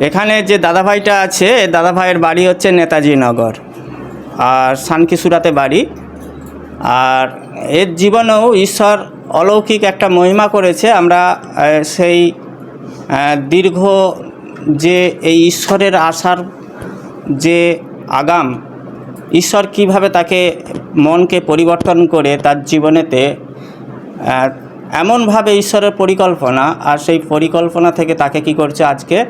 এখানে যে দাদাভাইটা আছে, দাদাভাইয়ের বাড়ি হচ্ছে নেতাজি নগর। আর সানকিসুরাতে বাড়ি। আর এর জীবনেও ঈশ্বর অলৌকিক একটা মহিমা করেছে। আমরা সেই দীর্ঘ যে এই ঈশ্বরের আশার যে আগাম, ঈশ্বর কীভাবে তাকে মনকে পরিবর্তন করে তার জীবনেতে এমনভাবে ঈশ্বরের পরিকল্পনা আর সেই পরিকল্পনা থেকে তাকে কি করছে আজকে?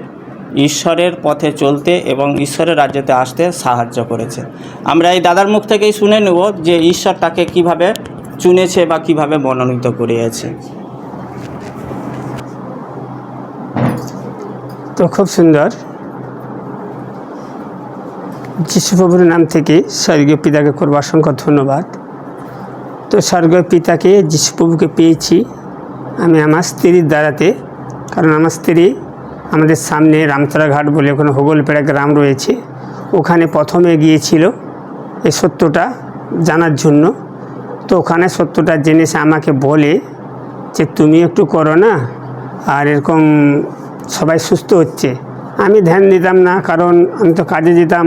ঈশ্বরের পথে চলতে এবং ঈশ্বরের রাজ্যতে আসতে সাহায্য করেছে। আমরা এই দাদার মুখ থেকেই শুনে নেব যে ঈশ্বর তাকে কীভাবে চুনেছে বা কীভাবে মনোনীত করিয়েছে। তো খুব সুন্দর। যিশুপ্রভুর নাম থেকে স্বর্গীয় পিতাকে করব অসংখ্য ধন্যবাদ। তো স্বর্গীয় পিতাকে যিশুপ্রভুকে পেয়েছি আমি আমার স্ত্রীর দ্বারাতে। কারণ আমার স্ত্রী আমাদের সামনে রামতলা ঘাট বলে ওখানে হোগলপেড়া গ্রাম রয়েছে। ওখানে প্রথমে গিয়েছিল এই সত্যটা জানার জন্য। তো ওখানে সত্যটা জেনে সে আমাকে বলে যে, তুমি একটু করো না, আর এরকম সবাই সুস্থ হচ্ছে। আমি ধ্যান দিতাম না, কারণ আমি তো কাজে যেতাম।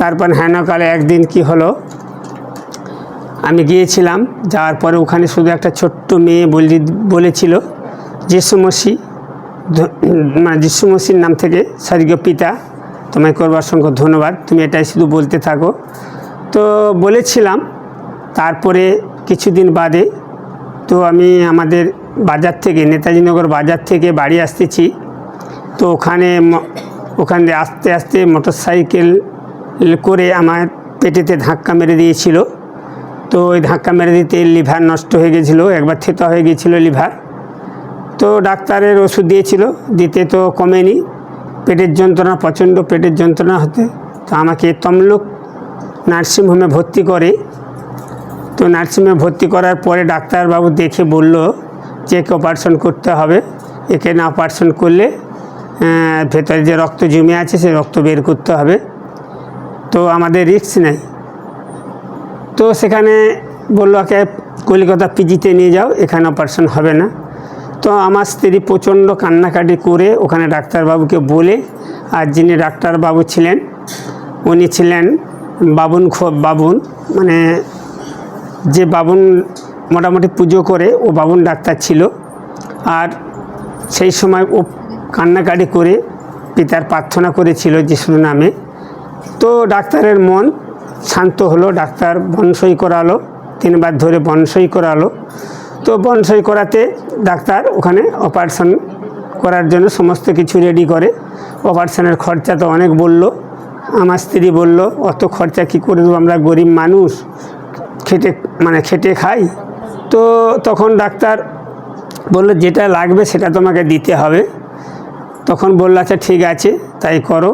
তারপর হেনকালে একদিন কি হলো আমি গিয়েছিলাম, যাওয়ার পরে ওখানে শুধু একটা ছোট্ট মেয়ে বলি, বলেছিল, যিশু মসি মানে যিশু মসির নাম থেকে স্বর্গীয় পিতা, তোমায় করবার অসংখ্য ধন্যবাদ, তুমি এটাই শুধু বলতে থাকো। তো বলেছিলাম, তারপরে কিছুদিন বাদে, তো আমি আমাদের বাজার থেকে নেতাজিনগর বাজার থেকে বাড়ি আসতেছি। তো ওখানে ওখান দিয়ে আস্তে আস্তে মোটর সাইকেল করে আমার পেটেতে ধাক্কা মেরে দিয়েছিল। তো ওই ধাক্কা মেরে দিতে লিভার নষ্ট হয়ে গেছিল, একবার থেতা হয়ে গিয়েছিল লিভার। তো ডাক্তারের ওষুধ দিয়েছিল, দিতে তো কমেনি। পেটের যন্ত্রণা, প্রচণ্ড পেটের যন্ত্রণা হতে। তো আমাকে তমলুক নার্সিংহোমে ভর্তি করে। তো নার্সিংহোমে ভর্তি করার পরে ডাক্তারবাবু দেখে বলল যে একে অপারেশন করতে হবে। একে না অপারেশন করলে ভেতরে যে রক্ত জমে আছে সে রক্ত বের করতে হবে। তো আমাদের রিস্ক নেই। তো সেখানে বলল, ওকে কলিকাতা পিজিতে নিয়ে যাও, এখানে অপারেশন হবে না। তো আমার স্ত্রী প্রচণ্ড কান্নাকাটি করে ওখানে ডাক্তারবাবুকে বলে, আর যিনি ডাক্তারবাবু ছিলেন, উনি ছিলেন বাবুন খো, বাবুন মানে যে বাবুন মোটামুটি পুজো করে, ও বাবুন ডাক্তার ছিল। আর সেই সময় ও কান্নাকাটি করে পিতার প্রার্থনা করেছিল যিশুর নামে। তো ডাক্তারের মন শান্ত হলো, ডাক্তার বনসই করালো, তিনবার ধরে বনসই করালো। তো বনসই করাতে ডাক্তার ওখানে অপারেশন করার জন্য সমস্ত কিছু রেডি করে। অপারেশনের খরচা তো অনেক বলল, আমার স্ত্রী বলল, অত খরচা কী করে দেবো? আমরা গরিব মানুষ, খেটে মানে খেটে খাই। তো তখন ডাক্তার বলল, যেটা লাগবে সেটা তোমাকে দিতে হবে। তখন বলল আচ্ছা ঠিক আছে, তাই করো।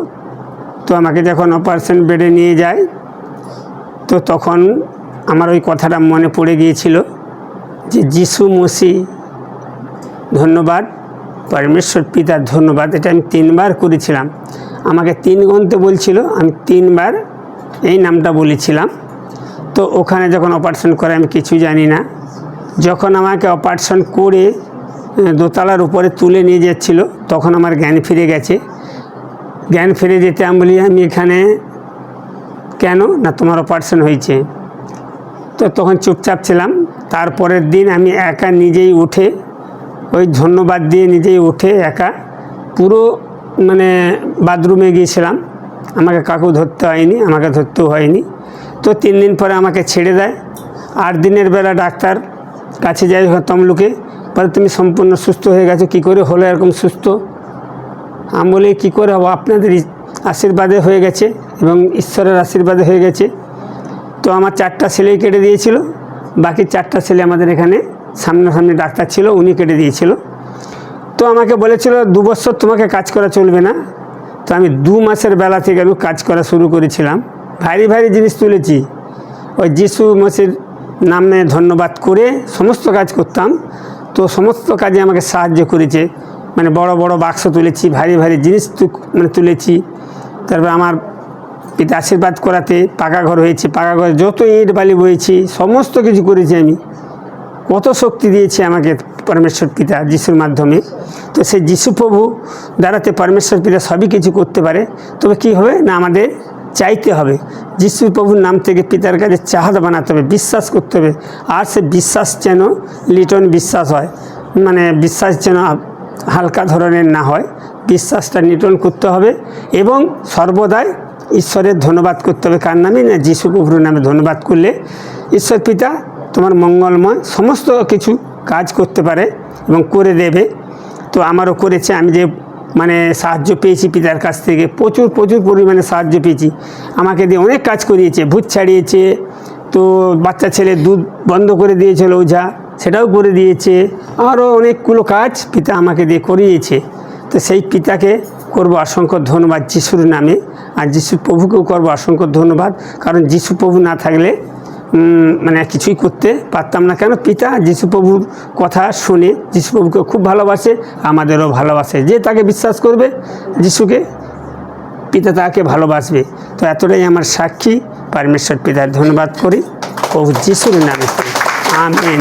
তো আমাকে যখন অপারেশন বেডে নিয়ে যায় তো তখন আমার ওই কথাটা মনে পড়ে গিয়েছিল যে যিশু মসি ধন্যবাদ, পরমেশ্বর পিতার ধন্যবাদ, এটা আমি তিনবার করেছিলাম। আমাকে তিন গন্তে বলছিল, আমি তিনবার এই নামটা বলেছিলাম। তো ওখানে যখন অপারেশন করে, আমি কিছু জানি না। যখন আমাকে অপারেশন করে দোতলার উপরে তুলে নিয়ে যাচ্ছিল, তখন আমার জ্ঞান ফিরে গেছে। জ্ঞান ফিরে যেতে আমি বলি, আমি এখানে কেন? না তোমার অপারেশন হয়েছে। তো তখন চুপচাপ ছিলাম। তারপরের দিন আমি একা নিজেই উঠে, ওই ধন্যবাদ দিয়ে নিজেই উঠে একা পুরো মানে বাথরুমে গিয়েছিলাম। আমাকে কাকু ধরতে হয়নি, আমাকে ধরতেও হয়নি। তো তিন দিন পরে আমাকে ছেড়ে দেয়। আট দিনের বেলা ডাক্তার কাছে যাই তমলুকে পরে তুমি সম্পূর্ণ সুস্থ হয়ে গেছো, কী করে হলো এরকম সুস্থ? আমি বলি, কী করে হব? আপনাদের আশীর্বাদে হয়ে গেছে এবং ঈশ্বরের আশীর্বাদে হয়ে গেছে। তো আমার চারটা ছেলেই কেটে দিয়েছিল। বাকি চারটা ছেলে আমাদের এখানে সামনাসামনি ডাক্তার ছিল, উনি কেটে দিয়েছিল। তো আমাকে বলেছিল, দু বছর তোমাকে কাজ করা চলবে না। তো আমি দু মাসের বেলা থেকে আমি কাজ করা শুরু করেছিলাম। ভারী ভারী জিনিস তুলেছি। ওই যিশু মসির নামে ধন্যবাদ করে সমস্ত কাজ করতাম। তো সমস্ত কাজে আমাকে সাহায্য করেছে। মানে বড় বড় বাক্স তুলেছি, ভারী ভারী জিনিস মানে তুলেছি। তারপর আমার পিতা আশীর্বাদ করাতে পাকা ঘর হয়েছে, পাকা ঘরে যত ইট, বালি বয়েছি সমস্ত কিছু করেছি আমি। কত শক্তি দিয়েছে আমাকে পরমেশ্বর পিতা যিশুর মাধ্যমে। তো সেই যিশু প্রভু দ্বারাতে পরমেশ্বর পিতা সবই কিছু করতে পারে। তবে কি হবে? না, আমাদের চাইতে হবে। যিশু প্রভুর নাম থেকে পিতার কাছে চাহাত বানাতে হবে, বিশ্বাস করতে হবে। আর সে বিশ্বাস যেন লিটন বিশ্বাস হয়। মানে বিশ্বাস যেন হালকা ধরনের না হয়। বিশ্বাসটা নিটন করতে হবে এবং সর্বদাই ঈশ্বরের ধন্যবাদ করতে হবে। কার নামে? না, যিশু প্রভুর নামে ধন্যবাদ করলে ঈশ্বর পিতা তোমার মঙ্গলময় সমস্ত কিছু কাজ করতে পারে এবং করে দেবে। তো আমারও করেছে। আমি যে মানে সাহায্য পেয়েছি পিতার কাছ থেকে, প্রচুর প্রচুর পরিমাণে সাহায্য পেয়েছি। আমাকে দিয়ে অনেক কাজ করিয়েছে, ভূত ছাড়িয়েছে। তো বাচ্চা ছেলে দুধ বন্ধ করে দিয়েছিল ওঝা। সেটাও করে দিয়েছে। আরও অনেকগুলো কাজ পিতা আমাকে দিয়ে করিয়েছে। তো সেই পিতাকে করব অসংখ্য ধন্যবাদ যিশুর নামে। আর যিশু প্রভুকেও করব অসংখ্য ধন্যবাদ। কারণ যিশু প্রভু না থাকলে মানে কিছুই করতে পারতাম না। কেন? পিতা যিশু প্রভুর কথা শুনে যিশু প্রভুকে খুব ভালোবাসে, আমাদেরও ভালোবাসে। যে তাকে বিশ্বাস করবে, যিশুকে, পিতা তাকে ভালোবাসবে। তো এতটাই আমার সাক্ষী। পারমেশ্বর পিতার ধন্যবাদ করি। প্রভু যিশুর নামে আমেন।